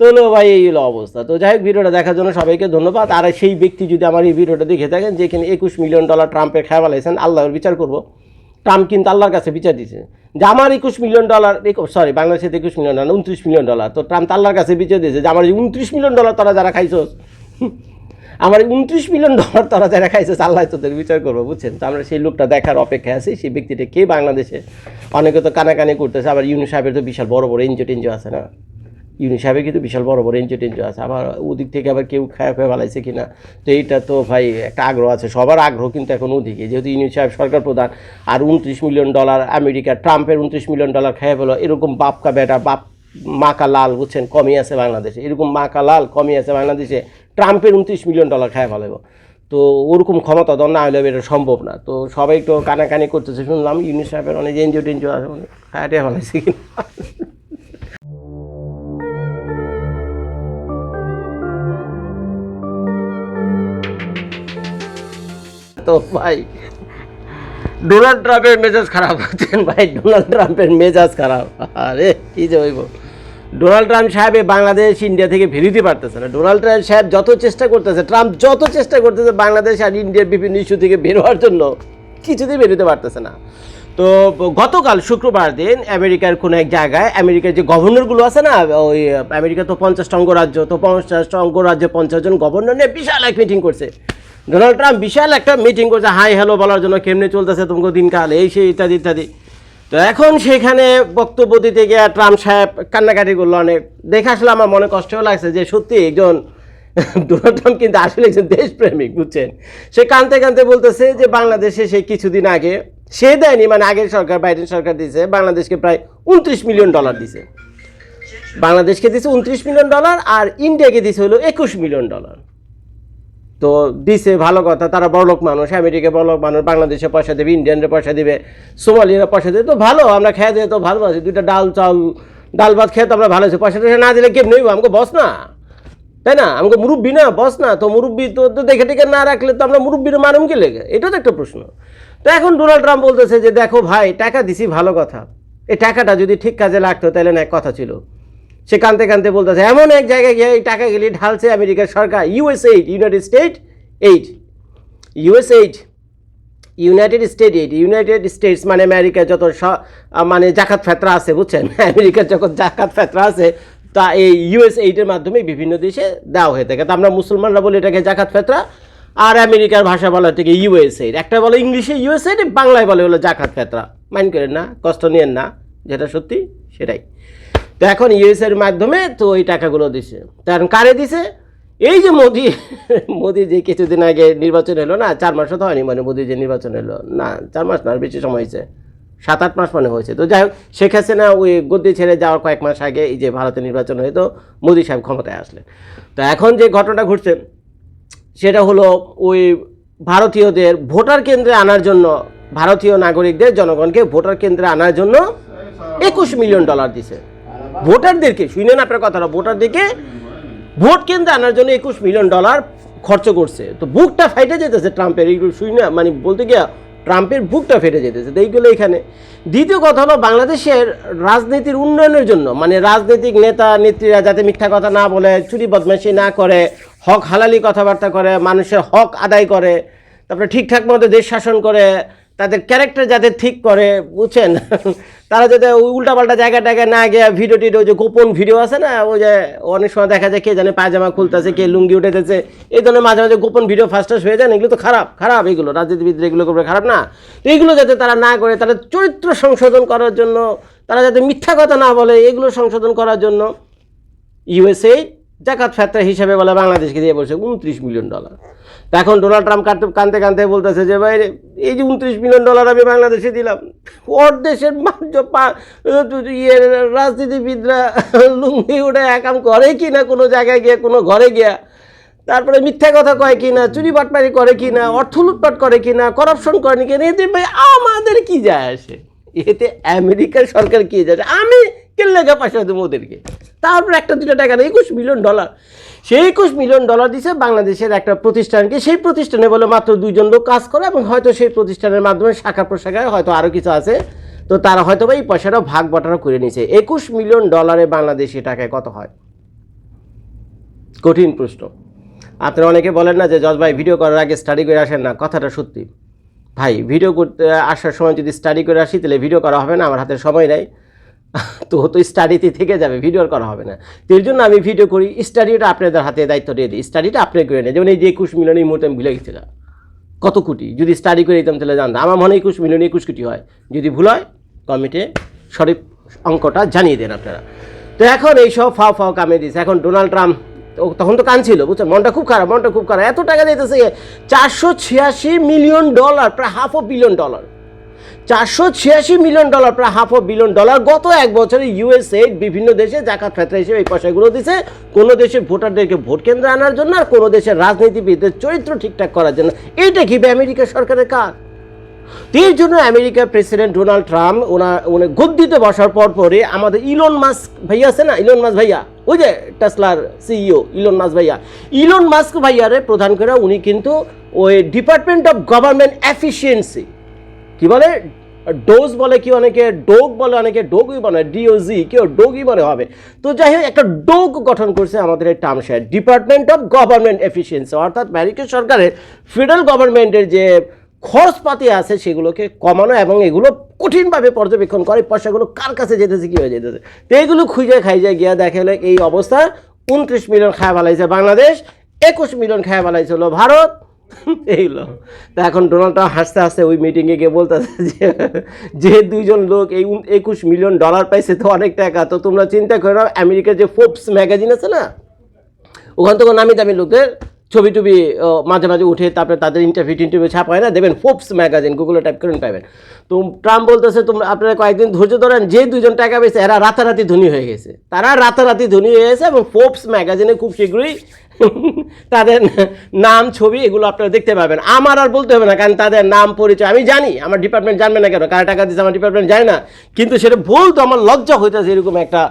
তো হলো ভাই, এই হলো অবস্থা। তো যাই হোক, ভিডিওটা দেখার জন্য সবাইকে ধন্যবাদ। আর সেই ব্যক্তি যদি আমার এই ভিডিওটা দেখে থাকেন যেখানে একুশ মিলিয়ন ডলার ট্রাম্পের খেয়া ফেলাইছেন আল্লাহর বিচার করব। ট্রাম্প কিন্তু আল্লাহর কাছে বিচার দিয়েছে যে আমার একুশ মিলিয়ন ডলার সরি বাংলাদেশে একুশ মিলিয়ন ডলার উনত্রিশ মিলিয়ন ডলার। তো ট্রাম্প আল্লাহর কাছে বিচার দিয়েছে যে আমার এই উনত্রিশ মিলিয়ন ডলার তারা যারা খাইছো আমার উনত্রিশ মিলিয়ন ডলার তারা যারা খাইছে আল্লাহ তোদের বিচার করব, বুঝছেন? তো আমরা সেই লোকটা দেখার অপেক্ষায় আছি। সেই ব্যক্তিটা কে? বাংলাদেশে। অনেকে তো কানাকানি করতেছে, আবার ইউনি সাহেবের তো বিশাল বড় বড় এনজিও টেনজিও আছে না? ইউনি সাহেবের কিন্তু বিশাল বড় বড় এনজিও টেনজিও আছে। আবার ওদিক থেকে আবার কেউ খায়া খায়া ফেলাইছে কিনা, তো এইটা তো ভাই একটা আগ্রহ আছে। সবার আগ্রহ কিন্তু এখন ওদিকে। যেহেতু ইউনি সাহেব সরকার প্রধান, আর উনত্রিশ মিলিয়ন ডলার আমেরিকা, ট্রাম্পের উনত্রিশ মিলিয়ন ডলার খাইয়া ফেলো, এরকম বাপকা বেটা, বাপ মাকা লাল, বুঝছেন, কমই আছে বাংলাদেশে। এরকম মাকা লাল, কমই আছে বাংলাদেশে, ট্রাম্পের উনত্রিশ মিলিয়ন ডলার খায় ফেলাবো তো ওরকম ক্ষমতা দর না হলে এটা সম্ভব না। তো সবাই একটু কানাকানি করতেছে। শুনলাম ইউনি সাহেবের অনেক এনজিও টেনজিও আছে খায়াটে ফেলাইছে কিনা। তো ভাই ডোনাল্ড ট্রাম্পের মেজাজ খারাপ হচ্ছেন ভাই? ডোনাল্ড ট্রাম্পের মেজাজ খারাপ। আরে, কি যে হইব? ডোনাল্ড ট্রাম্প সাহেব বাংলাদেশ ইন্ডিয়া থেকে বেরোতে পারতেছে না। ডোনাল্ড ট্রাম্প সাহেব যত চেষ্টা করতেছে ট্রাম্প যত চেষ্টা করতেছে বাংলাদেশ আর ইন্ডিয়ার বিভিন্ন ইস্যু থেকে বের হওয়ার জন্য, কিছুতেই বেরোতে পারতেছে না। তো, গতকাল শুক্রবার দিন আমেরিকার কোনো এক জায়গায়, আমেরিকার যে গভর্নরগুলো আছে না, ওই, আমেরিকা তো পঞ্চাশটা অঙ্গরাজ্য, তো পঞ্চাশটা অঙ্গরাজ্যে পঞ্চাশ জন গভর্নর নিয়ে বিশাল এক মিটিং করছে। ডোনাল্ড ট্রাম্প বিশাল একটা মিটিং করছে, হাই হ্যালো বলার জন্য কেমনে চলতেছে তোমাকে দিনকাল, এই সেই ইত্যাদি ইত্যাদি। তো এখন সেখানে বক্তব্য দিতে গিয়ে ট্রাম্প সাহেব কান্নাকাটি করল, অনেক। দেখে আসলে আমার মনে কষ্টও লাগছে যে সত্যি একজন ডোনাল্ড ট্রাম্প কিন্তু আসলে একজন দেশপ্রেমিক, বুঝছেন? সে কানতে কানতে বলতেছে যে বাংলাদেশে সে কিছুদিন আগে, সে দেয়নি মানে আগের সরকার বাইডেন সরকার দিয়েছে, বাংলাদেশকে প্রায় উনত্রিশ মিলিয়ন ডলার দিছে বাংলাদেশকে দিছে উনত্রিশ মিলিয়ন ডলার আর ইন্ডিয়াকে দিছে হলো একুশ মিলিয়ন ডলার। তো দিছে ভালো কথা, তারা বড়লোক মানুষ, আমেরিকা বড়লোক মানুষ, বাংলাদেশে পয়সা দেবে, ইন্ডিয়ানরা পয়সা দেবে সোমালিয়ারা পয়সা দেবে, তো ভালো, আমরা খেয়ে দিয়ে তো ভালো দুইটা ডাল, চাল, ডাল ভাত খেয়ে তো আমরা ভালো আছি, পয়সা টয়সা না দিলে কেমনি হইব? আমাকে বস না, তাই না? আমাকে মুরব্বী না বস না, তো মুরব্বী তো তো দেখে টেকে না রাখলে তো আমরা মুরব্বীর মানুম কে লেগে? এটাও তো একটা প্রশ্ন। তো এখন ডোনাল্ড ট্রাম্প বলতেছে যে, দেখো ভাই, টাকা দিছি ভালো কথা, এই টাকাটা যদি ঠিক কাজে লাগতো তাহলে না এক কথা ছিল। সে কানতে কানতে বলতেছে, এমন এক জায়গায় গিয়ে এই টাকা গেলে ঢালছে আমেরিকার সরকার US aid United State aid US aid United State aid United States মানে আমেরিকার যত মানে জাকাত ফেতরা আছে, বুঝছেন? আমেরিকার যখন জাকাত ফেতরা আছে, তা এই ইউএস এইডের মাধ্যমে বিভিন্ন দেশে দেওয়া হয়ে থাকে। তা আমরা মুসলমানরা বলি এটাকে জাকাত ফেতরা, আর আমেরিকার ভাষা বলা থেকে ইউএস এইড একটা বলে ইংলিশে ইউএস এইড বাংলায় বলে হলো জাকাত ফেতরা। মাইন্ড করেন না, কষ্ট নিয়েন না, যেটা সত্যি সেটাই। তো এখন ইউএস এর মাধ্যমে তো ওই টাকাগুলো দিছে। কারণ কারে দিছে? এই যে মোদি মোদি যে কিছুদিন আগে নির্বাচন এলো না, চার মাসও তো হয়নি মানে মোদি যে নির্বাচন এলো না, চার মাস না বেশি সময় হয়েছে। সাত আট মাস মানে হয়েছে। তো যাই হোক, শেখ হাসিনা ওই গদ্দি ছেড়ে যাওয়ার কয়েক মাস আগে এই যে ভারতে নির্বাচন হয়ে তো মোদি সাহেব ক্ষমতায় আসলেন। তো এখন যে ঘটনা ঘটছে, সেটা হলো ওই ভারতীয়দের ভোটার কেন্দ্রে আনার জন্য, ভারতীয় নাগরিকদের, জনগণকে ভোটার কেন্দ্রে আনার জন্য একুশ মিলিয়ন ডলার দিছে। ভোটারদেরকে শুনে না আপনার কথাটা, ভোটারদেরকে ভোট কেন্দ্রে আনার জন্য একুশ মিলিয়ন ডলার খরচ করছে। তো বুকটা ফাইটে যেতেছে ট্রাম্পের এইগুলো শুই না মানে বলতে গিয়া ট্রাম্পের বুকটা ফেটে যেতেছে, তো এইগুলো এখানে। দ্বিতীয় কথা হলো বাংলাদেশের রাজনীতির উন্নয়নের জন্য মানে রাজনৈতিক নেতা, নেত্রীরা যাতে মিথ্যা কথা না বলে, চুরি বদমাশি না করে, হক হালালি কথাবার্তা করে, মানুষের হক আদায় করে, তারপরে ঠিকঠাক মতো দেশ শাসন করে, তাদের ক্যারেক্টার যাতে ঠিক করে, বুঝছেন? তারা যাতে ওই উল্টাপাল্টা জায়গা টায়গায় না গিয়ে ভিডিও টিডিও যে গোপন ভিডিও আছে না, ওই যে অনেক সময় দেখা যায় কে জানে পায়জামা খুলতেছে, কে লুঙ্গি উঠেতেছে এই ধরনের মাঝে মাঝে গোপন ভিডিও ফার্স্ট হয়ে যায় এগুলো তো খারাপ খারাপ এগুলো, রাজনীতিবিদরা এগুলো করে খারাপ না। তো এগুলো যাতে তারা না করে তারা চরিত্র সংশোধন করার জন্য, তারা যাতে মিথ্যা কথা না বলে, এগুলো সংশোধন করার জন্য ইউএসএ জাকাত ফেত্রা হিসাবে বলে বাংলাদেশকে দিয়ে বলছে উনত্রিশ মিলিয়ন ডলার। এখন ডোনাল্ড ট্রাম্প কাঁদতে কানতে কানতে বলতেছে যে, ভাই, এই যে উনত্রিশ মিলিয়ন ডলার আমি বাংলাদেশে দিলাম, ওর দেশের ইয়ে রাজনীতিবিদরা লুঙ্গি উঠে একাম করে কি না কোনো জায়গায় গিয়ে, কোনো ঘরে গিয়া। তারপরে মিথ্যা কথা কয় কি না চুরি বাটপারি করে কি না অর্থ লুটপাট করে কি না করাপশন করে কি না এতে ভাই, আমাদের কি যায় আসে? এতে আমেরিকার সরকার কি আসে? আমি কেলে পয়সা দেবো ওদেরকে? তারপর একটা দুটো টাকা একুশ মিলিয়ন ডলার। সেই একুশ মিলিয়ন ডলার দিছে বাংলাদেশের একটা প্রতিষ্ঠানকে। সেই প্রতিষ্ঠানে বলে মাত্র দুইজন লোক কাজ করে এবং হয়তো সেই প্রতিষ্ঠানের মাধ্যমে শাখা প্রশাখায় হয়তো আরও কিছু আছে। তো তারা হয়তো বা এই পয়সাটা ভাগ বটারা করে নিয়েছে একুশ মিলিয়ন ডলারে বাংলাদেশি টাকায় কত হয়? কঠিন প্রশ্ন। আপনারা অনেকে বলেন না যে, জজ ভাই ভিডিও করার আগে স্টাডি করে আসেন না। কথাটা সত্যি। ভাই ভিডিও করতে আসার সময় যদি স্টাডি করে আসি, তাহলে ভিডিও করা হবে না, আমার হাতে সময় নেই। তো তো স্টাডিতে থেকে যাবে ভিডিও করা হবে না। তো এর জন্য আমি ভিডিও করি স্টাডিটা আপনাদের হাতে দায়িত্ব দিয়ে দিই স্টাডিটা আপনি করে নেন। যেমন এই যে একুশ মিলিয়ন এই মুহূর্তে আমি ভুলে গেছিলাম কত কোটি? যদি স্টাডি করে দিতাম, তাহলে জানতাম। আমার মনে একুশ মিলিয়ন একুশ কোটি হয়। যদি ভুল হয় কমিটে সঠিক অঙ্কটা জানিয়ে দেন আপনারা। তো এখন এইসব ফাও ফাও কামে দিয়েছে এখন ডোনাল্ড ট্রাম্প তখন তো কানছিল, বুঝছেন? মনটা খুব খারাপ, মনটা খুব খারাপ। এত টাকা দিতেছে চারশো ছিয়াশি মিলিয়ন ডলার প্রায় হাফ অ বিলিয়ন ডলার চারশো ছিয়াশি মিলিয়ন ডলার প্রায় হাফ অফ বিলিয়ন ডলার গত এক বছরে ইউএসএ বিভিন্ন দেশে জাকাত ফেতরা হিসেবে এই পয়সাগুলো দিছে। কোনো দেশের ভোটারদেরকে ভোট কেন্দ্রে আনার জন্য আর কোনো দেশের রাজনীতিবিদদের চরিত্র ঠিকঠাক করার জন্য। এইটা কি আমেরিকা সরকারের কাজ? এর জন্য আমেরিকার প্রেসিডেন্ট ডোনাল্ড ট্রাম্প ওনার উনি গদ্দিতে বসার পর পরে আমাদের ইলন মাস্ক ভাইয়া আছে না? ইলন মাস্ক ভাইয়া। ওই যে টেসলার সিইও ইলন মাস্ক ভাইয়া। ইলন মাস্ক ভাইয়ারে প্রধান করে উনি কিন্তু ওই ডিপার্টমেন্ট অফ গভর্নমেন্ট এফিসিয়েন্সি। কি বলে? ডোজ বলে কি অনেকে, ডোগ বলে অনেকে, ডোগই বলে ডিওজি কেউ ডোগই বলে হবে। তো যাই হোক, একটা ডোগ গঠন করছে আমাদের এই টার্মশের ডিপার্টমেন্ট অফ গভর্নমেন্ট এফিসিয়েন্সি, অর্থাৎ আমেরিকা সরকারের ফেডারেল গভর্নমেন্টের যে খরচপাতি আছে সেগুলোকে কমানো এবং এগুলো কঠিনভাবে পর্যবেক্ষণ করে, পয়সাগুলো কার কাছে যেতেছে, কী হয়ে যেতেছে? তো এইগুলো খুঁজে খাইজে গিয়া দেখে হলে এই অবস্থা। উনত্রিশ মিলিয়ন খায় ফেলাইছে বাংলাদেশ, একুশ মিলিয়ন খায় ফেলাইছে হলো ভারত। এইগুলো তা এখন ডোনাল্ড ট্রাম্প হাসতে হাসতে ওই মিটিংয়ে গিয়ে বলতেছে যে যে দুইজন লোক এই একুশ মিলিয়ন ডলার পাইছে তো অনেক টাকা। তো তোমরা চিন্তা করো, আমেরিকার যে ফোর্বস ম্যাগাজিন আছে না, ওখান থেকে নামি দামি লোকদের ছবি টবি মাঝে মাঝে উঠে তারপরে তাদের ইন্টারভিউ টিন্টারভিউ ছাপা হয় না? দেবেন ফোর্বস ম্যাগাজিন গুগলে টাইপ করেন পাবেন। তো ট্রাম্প বলতেছে, তোমরা, আপনারা কয়েকদিন ধৈর্য ধরেন, যে দুজন টাকা পেয়েছে এরা রাতারাতি ধনী হয়ে গেছে। তারা রাতারাতি ধনী হয়ে গেছে এবং ফোর্বস ম্যাগাজিনে খুব শীঘ্রই তাদের নাম, ছবি এগুলো আপনারা দেখতে পাবেন। আমার আর বলতে হবে না, কারণ তাদের নাম, পরিচয় আমি জানি, আমার ডিপার্টমেন্ট জানবে না কেন? কারা টাকা দিচ্ছে আমার ডিপার্টমেন্ট জানে না। কিন্তু সেটা বলতো আমার লজ্জা হইতেছে এরকম একটা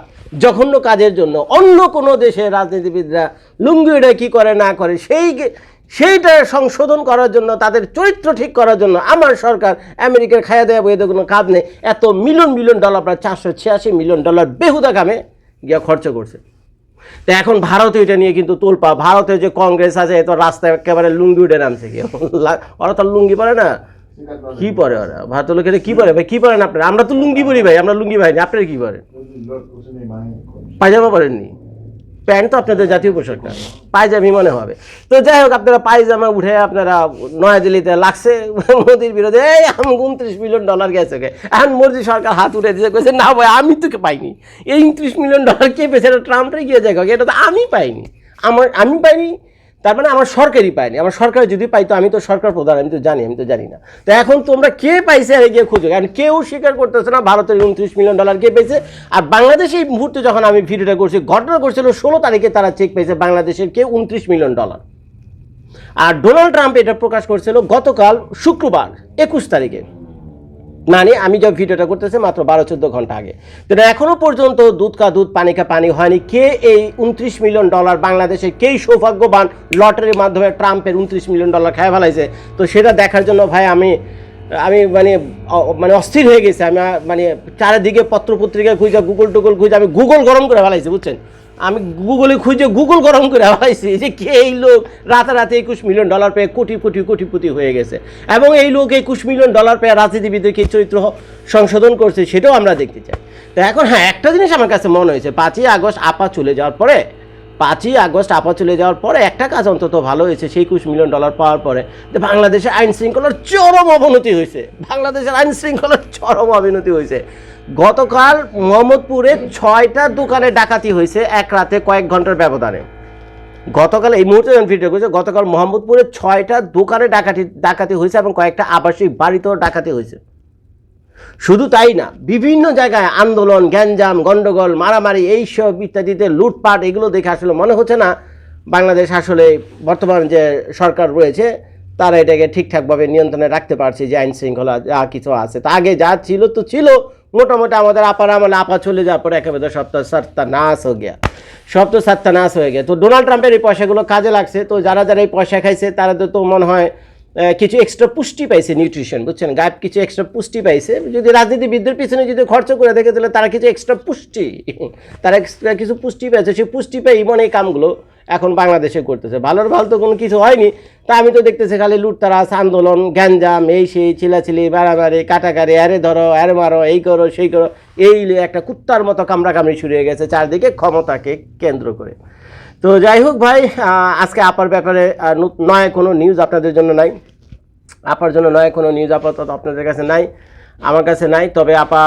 জঘন্য কাজের জন্য। অন্য কোনো দেশের রাজনীতিবিদরা লুঙ্গিটা কি করে, না করে, সেই সেইটা সংশোধন করার জন্য, তাদের চরিত্র ঠিক করার জন্য আমার সরকার আমেরিকার খাইয়া দেওয়া বইতে কোনো কাজ নেই। এত মিলিয়ন মিলিয়ন ডলার, প্রায় চারশো ছিয়াশি মিলিয়ন ডলার বেহুদা কামে গিয়া খরচ করছে। তো এখন ভারতে এটা নিয়ে কিন্তু তোলপা ভারতে যে কংগ্রেস আছে এত রাস্তায় একেবারে লুঙ্গি উঠে নামছে। কি ওরা তো লুঙ্গি পরে না। কি পরে ওরা? ভারতের লোকের কি পরে? ভাই, কি পরেন আপনারা? আমরা তো লুঙ্গি পরি ভাই, আমরা লুঙ্গি ভাই আপনারা কি পরেন পায়জামা পরেননি? প্যান্ট তো আপনাদের জাতীয় পোশাকটা পায়জামি মনে হবে। তো যাই হোক, আপনারা পায়জামা উঠে আপনারা নয়াদিল্লিতে লাগছে মোদির বিরোধে। এই, আমি উনত্রিশ মিলিয়ন ডলার গেছে গে। এখন মোদি সরকার হাত উঠে দিয়েছে, কইছে, না ভাই, আমি তোকে পাইনি। এই উনত্রিশ মিলিয়ন ডলার কে পেয়েছে? ট্রাম্পটাই গিয়ে যায় এটা তো আমি পাইনি। আমার, আমি পাইনি তার মানে আমার সরকারই পায়নি। আমার সরকার যদি পাইতো আমি তো সরকার প্রধান, আমি তো জানি, আমি তো জানি না। তো এখন তোমরা কে পাইছে আর গিয়ে খুঁজো? কারণ কেউ স্বীকার করতেছে না, ভারতের উনত্রিশ মিলিয়ন ডলার কে পেয়েছে আর বাংলাদেশে এই মুহূর্তে যখন আমি ভিডিওটা করছি, ঘটনা করছিল ষোলো তারিখে তারা চেক পেয়েছে বাংলাদেশের কে উনত্রিশ মিলিয়ন ডলার আর ডোনাল্ড ট্রাম্প এটা প্রকাশ করছিল গতকাল শুক্রবার, একুশ তারিখে। মানে আমি যখন ভিডিওটা করতেছি মাত্র বারো, চোদ্দ ঘণ্টা আগে। তো এখনও পর্যন্ত দুধ কা দুধ, পানি কা পানি হয়নি। কে এই উনত্রিশ মিলিয়ন ডলার বাংলাদেশে কেই সৌভাগ্যবান লটারির মাধ্যমে ট্রাম্পের উনত্রিশ মিলিয়ন ডলার খায় ফেলাইছে? তো সেটা দেখার জন্য ভাই আমি আমি মানে মানে অস্থির হয়ে গেছে। আমি মানে চারিদিকে পত্র পত্রিকায় খুঁজে গুগল টুগল খুঁজে, আমি গুগল গরম করে ফেলাইছি, বুঝছেন? আমি গুগলে খুঁজে গুগল গরম করে ফেলাইছি যে কে এই লোক? রাতারাতি একুশ মিলিয়ন ডলার পেয়ে কোটি কোটি কোটিপতি হয়ে গেছে। এবং এই লোক একুশ মিলিয়ন ডলার পেয়ে রাজনীতিবিদদেরকে চরিত্র সংশোধন করছে সেটাও আমরা দেখতে চাই। তো এখন হ্যাঁ একটা জিনিস আমার কাছে মনে হয়েছে, পাঁচই আগস্ট আপা চলে যাওয়ার পরে, পাঁচই আগস্ট আপা চলে যাওয়ার পরে একটা কাজ অন্তত ভালো হয়েছে, সেই একুশ মিলিয়ন ডলার পাওয়ার পরে যে বাংলাদেশের আইন শৃঙ্খলার চরম অবনতি হয়েছে। বাংলাদেশের আইন শৃঙ্খলার চরম অবনতি হয়েছে। গতকাল মোহাম্মদপুরে ছয়টা দোকানে ডাকাতি হয়েছে এক রাতে কয়েক ঘণ্টার ব্যবধানে। গতকাল এই মুহূর্তে যখন ভিডিও করেছে, গতকাল মোহাম্মদপুরে ছয়টা দোকানে ডাকাতি ডাকাতি হয়েছে এবং কয়েকটা আবাসিক বাড়িতেও ডাকাতি হয়েছে। শুধু তাই না, বিভিন্ন জায়গায় আন্দোলন, গ্যাঞ্জাম, গন্ডগোল, মারামারি, এইসব ইত্যাদিতে লুটপাট, এগুলো দেখে আসলে মনে হচ্ছে না বাংলাদেশ আসলে বর্তমান যে সরকার রয়েছে, তারা এটাকে ঠিকঠাকভাবে নিয়ন্ত্রণে রাখতে পারছে যে আইন শৃঙ্খলা যা কিছু আছে। তা আগে যা ছিল তো ছিল মোটামুটি আমাদের আপার আমলে আপা চলে যাওয়ার পরে একেবারে সপ্তাহ সাতটা নাশ হয়ে গিয়া। সব তো সাতটা নাশ হয়ে গিয়া। তো ডোনাল্ড ট্রাম্পের এই পয়সাগুলো কাজে লাগছে। তো যারা যারা এই পয়সা খাইছে, তারা তো মনে হয় কিছু এক্সট্রা পুষ্টি পাইছে নিউট্রিশন বুঝছেন? গায়েব কিছু এক্সট্রা পুষ্টি পাইছে। যদি রাজনীতিবিদদের পিছনে যদি খরচ করে দেখে তাহলে তারা কিছু এক্সট্রা পুষ্টি। তারা এক্সট্রা কিছু পুষ্টি পাইছে। সেই পুষ্টি পেয়ে ইমন এই কামগুলো এখন বাংলাদেশে করতেছে। ভালোর ভালো তো কোনো কিছু হয়নি। তা আমি তো দেখতেছি খালি লুটতারাস আন্দোলন, গ্যাঞ্জাম, এই সেই চিলাচিলি বাড়াবাড়ি কাটাকারি আরে ধরো, আরে মারো, এই করো, সেই করো, এই একটা কুত্তার মতো কামড়াকামড়ি শুরু হয়ে গেছে চারদিকে ক্ষমতাকে কেন্দ্র করে। তো যাই হোক ভাই আজকে আপার ব্যাপারে নয় কোনো নিউজ আপনাদের জন্য নাই। আপার জন্য নয় কোনো নিউজ আপাতত আপনাদের কাছে নাই। আমার কাছে নাই, তবে আপা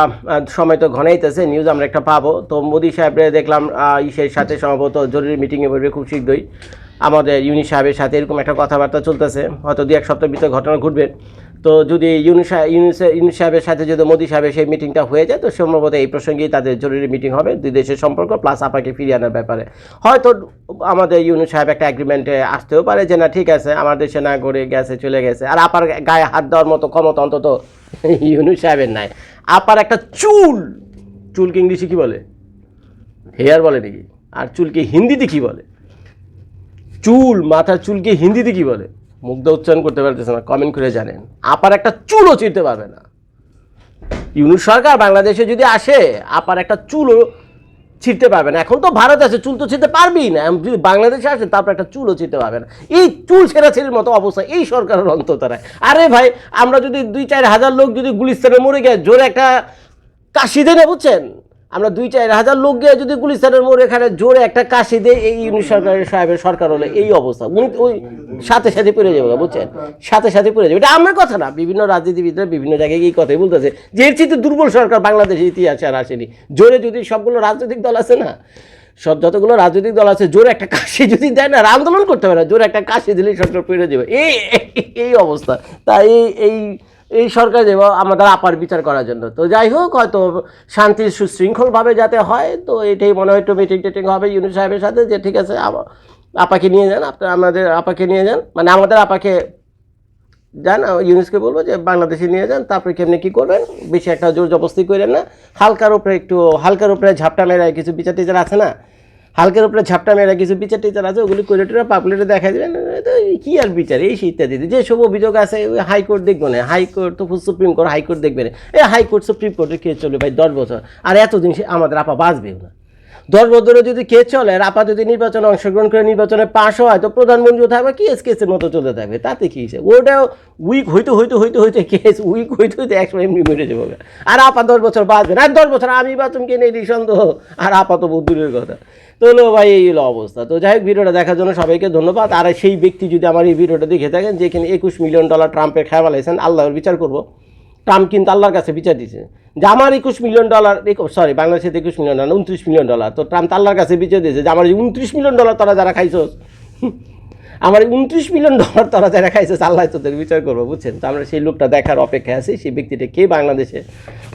সময় তো ঘনাইতেছে নিউজ আমরা একটা পাবো। তো মোদি সাহেবরে দেখলাম ইসের সাথে সম্ভবত জরুরি মিটিংয়ে বসবে খুব শীঘ্রই। আমাদের ইউনি সাহেবের সাথে এরকম একটা কথাবার্তা চলতেছে। হয়তো দু এক সপ্তাহের ভিতরে ঘটনা ঘটবে। তো যদি ইউনি সাহেব ইউনি সাহেবের সাথে যদি মোদী সাহেবের সেই মিটিংটা হয়ে যায়, তো সম্ভবত এই প্রসঙ্গেই তাদের জরুরি মিটিং হবে দুই দেশের সম্পর্ক প্লাস আপাকে ফিরিয়ে আনার ব্যাপারে। হয়তো আমাদের ইউনি সাহেব একটা অ্যাগ্রিমেন্টে আসতেও পারে যে, না, ঠিক আছে, আমার দেশে না করে গেছে, চলে গেছে। আর আপার গায়ে হাত দেওয়ার মতো ক্ষমতা অন্তত ইউনি সাহেবের নাই। আপার একটা চুল, চুলকে ইংলিশে কি বলে? হেয়ার বলে নাকি? আর চুলকে হিন্দিতে কি বলে? চুল, মাথার চুলকে হিন্দিতে কি বলে? মুগ্ধ উচ্চারণ করতে পারতেছে না কমেন্ট করে জানেন। আপার একটা চুলও চিনতে পারবে না। ইউনুস সরকার বাংলাদেশে যদি আসে, আপার একটা চুলও ছিঁড়তে পারবে না। এখন তো ভারত আছে, চুল তো ছিঁড়তে পারবেই না। যদি বাংলাদেশে আসে, তারপর একটা চুলও ছিঁড়তে পারবে না। এই চুল ছেঁড়াছিড়ির মতো অবস্থা, এই সরকারের অন্ততারায় আরে ভাই, আমরা যদি দুই চার হাজার লোক যদি গুলিস্তানে মরে গিয়ে জোরে একটা কাশি দেয় না, বুঝছেন? আমরা দুই চার হাজার লোক গিয়ে যদি গুলিস্তানের মোড় এখানে জোরে একটা কাশি দেয়, এই ইউনিট সরকারের সাহেবের সরকার হলে এই অবস্থা। উনি ওই সাথে সাথে পড়ে যাবে, বুঝছেন? সাথে সাথে পড়ে যাবে। এটা আমার কথা না। বিভিন্ন রাজনীতিবিদরা বিভিন্ন জায়গায় এই কথাই বলতেছে। যে এর চেয়ে দুর্বল সরকার বাংলাদেশের ইতিহাসে আর আসেনি। জোরে যদি সবগুলো রাজনৈতিক দল আছে না, সব যতগুলো রাজনৈতিক দল আছে, জোরে একটা কাশি যদি দেয় না আন্দোলন করতে পারে না, জোরে একটা কাশি দিলেই সরকার পেরে যাবে। এই এই অবস্থা। তাই এই এই এই সরকার দেব আমাদের আপার বিচার করার জন্য। তো যাই হোক, হয়তো শান্তি সুশৃঙ্খলভাবে যাতে হয়, তো এটাই মনে হয় একটু মিটিং টিটিং হবে ইউনিট সাহেবের সাথে যে ঠিক আছে আপ- আপাকে নিয়ে যান, আপনার আমাদের আপাকে নিয়ে যান। মানে আমাদের আপাকে যান ইউনিসকে বলব যে বাংলাদেশে নিয়ে যান, তারপরে কেমনি কী করবেন? বেশি একটা জোর জবস্তি করেন না। হালকার উপরে একটু, হালকার উপরে ঝাপটা মেরে কিছু বিচার টিচার আছে না? হালকার উপরে ঝাপটা মেয়েরা কিছু বিচার টিচার আছে, ওগুলি করে পাবলিকে দেখা দেবেন কী আর বিচার? এই ইত্যাদি। যে সব অভিযোগ আছে, ওই হাইকোর্ট দেখব না। হাইকোর্ট তো সুপ্রিম কোর্ট হাইকোর্ট দেখবে না। এই হাইকোর্ট সুপ্রিম কোর্টে কে চলবে ভাই দশ বছর। আর এতদিন সে আমাদের আপা বাঁচবেও না। দশ বছরে যদি কে চলে আপা যদি নির্বাচনে অংশগ্রহণ করে নির্বাচনে পাশ হয়, তো প্রধানমন্ত্রী থাকবে? কেস কেসের মতো চলতে থাকবে। তাতে কি হিসেবে ওটাও উইক হইতে হইতে হইতে হইতে কেস উইক হইতে হইতে একসময় এমনি মেরে যাব আর আপা দশ বছর বাঁচবে আর দশ বছর আমি বাঁচুম কে নেই সন্দেহ আর আপা তো দূরের কথা। তো হলো ভাই, এই হলো অবস্থা। তো যাই হোক, ভিডিওটা দেখার জন্য সবাইকে ধন্যবাদ। আর সেই ব্যক্তি যদি আমার এই ভিডিওটা দেখে থাকেন যেখানে একুশ মিলিয়ন ডলার ট্রাম্পের খেয়া ফেলাইছেন আল্লাহর বিচার করব। ট্রাম্প কিন্তু আল্লাহর কাছে বিচার দিছে যে আমার একুশ মিলিয়ন ডলার সরি বাংলাদেশের একুশ মিলিয়ন ডলার, উনত্রিশ মিলিয়ন ডলার। তো ট্রাম্প তাল্লার কাছে বিচার দিয়েছে যে, আমার উনত্রিশ মিলিয়ন ডলার তারা যারা খাইছ, আমার উনত্রিশ মিলিয়ন ডলার তারা যারা খাইছে, আল্লাহ তোদের বিচার করব, বুঝছেন? তো আমরা সেই লোকটা দেখার অপেক্ষায় আছি, সেই ব্যক্তিটা কে? বাংলাদেশে।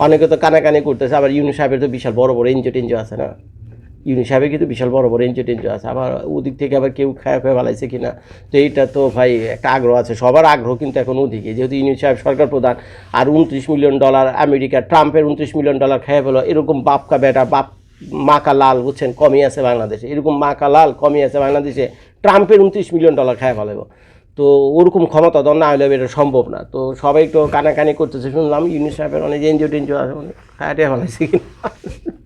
অনেকে তো কানাকানি করতেছে, আবার ইউনি তো বিশাল বড় বড় এনজিও টেনজিও আছে না? ইউনি সাহেবের কিন্তু বিশাল বড় বড় এনজিও টেনজিও আছে। আবার ওদিক থেকে আবার কেউ খায়া খায়া ফেলাইছে কিনা, তো এইটা তো ভাই একটা আগ্রহ আছে। সবার আগ্রহ কিন্তু এখন ওদিকে। যেহেতু ইউনি সাহেব সরকার প্রধান, আর উনত্রিশ মিলিয়ন ডলার আমেরিকা, ট্রাম্পের উনত্রিশ মিলিয়ন ডলার খেয়ে ফেলো, এরকম বাপকা বেটা, বাপ মাকা লাল, বুঝছেন, কমই আছে বাংলাদেশে। এরকম মাকা লাল, কমই আছে বাংলাদেশে, ট্রাম্পের উনত্রিশ মিলিয়ন ডলার খেয়ে ফেলাবো তো ওরকম ক্ষমতা দর না হলে এটা সম্ভব না। তো সবাই একটু কানাকানি করতেছে, শুনলাম ইউনি সাহেবের অনেক এনজিও টেনজিও আছে খায়াটে ফেলাইছে কিনা।